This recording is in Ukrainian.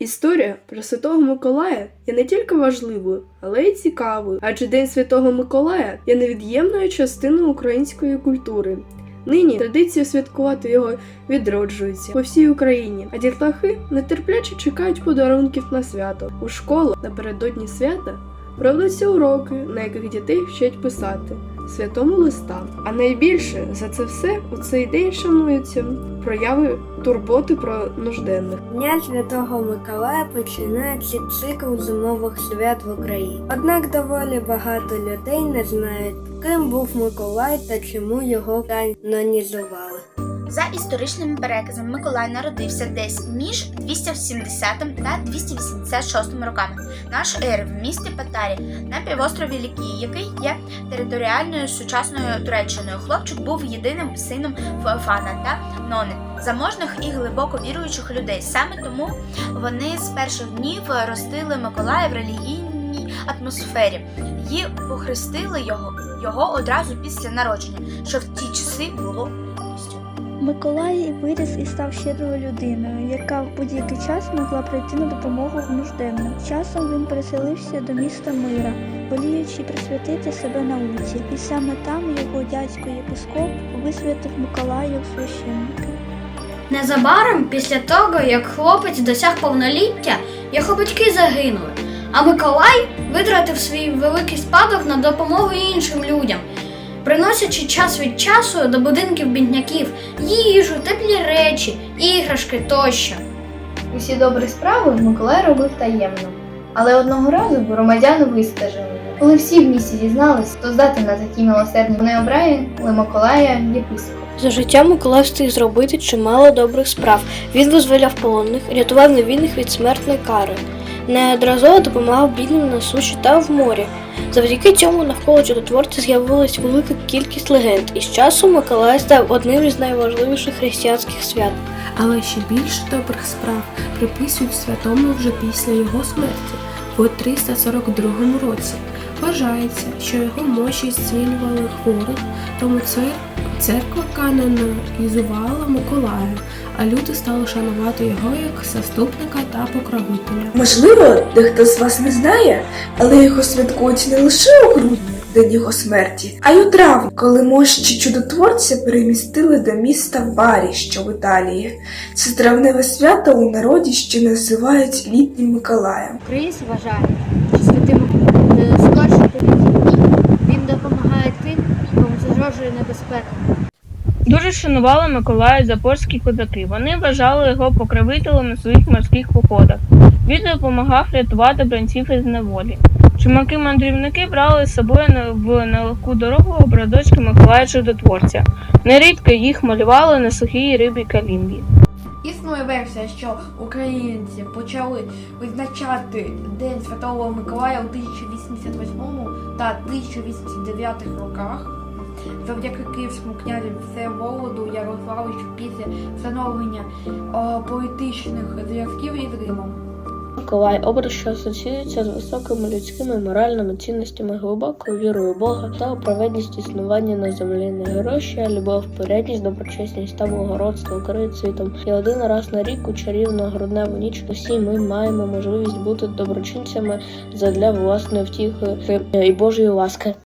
Історія про Святого Миколая є не тільки важливою, але й цікавою, адже День Святого Миколая є невід'ємною частиною української культури. Нині традиція святкувати його відроджується по всій Україні, а дітлахи нетерпляче чекають подарунків на свято. У школу напередодні свята проводяться уроки, на яких дітей вчать писати святому листа. А найбільше за це все у цей день шануються прояви турботи про нужденних. Дня Святого Миколая починається цикл зимових свят в Україні. Однак доволі багато людей не знають, ким був Миколай та чому його канонізували. За історичними переказами Миколай народився десь між 270 та 286 роками нашої ери в місті Патарі на півострові Лікії, який є територіальною сучасною Туреччиною. Хлопчик був єдиним сином Феофана та Нони, заможних і глибоко віруючих людей. Саме тому вони з перших днів ростили Миколая в релігійній атмосфері і похрестили його, його одразу після народження, що в ті часи було. Миколай виріс і став щедрою людиною, яка в будь-який час могла прийти на допомогу нужденним. Часом він переселився до міста Мира, воліючи присвятити себе науці, і саме там його дядько єпископ висвятив Миколая у священники. Незабаром після того, як хлопець досяг повноліття, його батьки загинули, а Миколай витратив свій великий спадок на допомогу іншим людям, приносячи час від часу до будинків бідняків їжу, теплі речі, іграшки тощо. Усі добрі справи Миколай робив таємно. Але одного разу громадяни вистежили. Коли всі в місті дізнались, то здати на такі милосердні вони обрали Миколая єпископа. За життя Миколай встиг зробити чимало добрих справ. Він визволяв полонених, рятував невинних від смертної кари, неодноразово допомагав бідним на суші та в морі. Завдяки цьому навколо чудотворця з'явилась велика кількість легенд, і з часом Миколай став одним із найважливіших християнських свят. Але ще більше добрих справ приписують святому вже після його смерті у 342 році. Вважається, що його мощі зцілювали хворих, тому цер- церква канонізувала Миколая, а люди стали шанувати його як заступника та покровителя. Можливо, дехто з вас не знає, але його святкують не лише у грудні, день його смерті, а й у травні, коли мощі чудотворця перемістили до міста Барі, що в Італії. Це травневе свято у народі ще називають літнім Миколаєм. Українці вважають, що святий загрожує небезпека. Дуже шанували Миколая запорські козаки. Вони вважали його покровителем у своїх морських походах. Він допомагав рятувати бранців із неволі. Чумаки-мандрівники брали з собою в нелегку дорогу обрадочки Миколая Чудотворця. Нерідко їх малювали на сухій рибі калімбі. Існує версія, що українці почали визначати День Святого Миколая у 1088 та 1089 роках завдяки київському князю Всеволоду Ярославичу після встановлення е, політичних зв'язків із Римом. Миколай образ, що асоціюється з високими людськими моральними цінностями, глибокою вірою Бога та праведність існування на землі. Найгорожча любов, порядність, доброчесність та благородство керують світом. І один раз на рік у чарівну грудневу ніч усі ми маємо можливість бути доброчинцями задля власної втіхи і Божої ласки.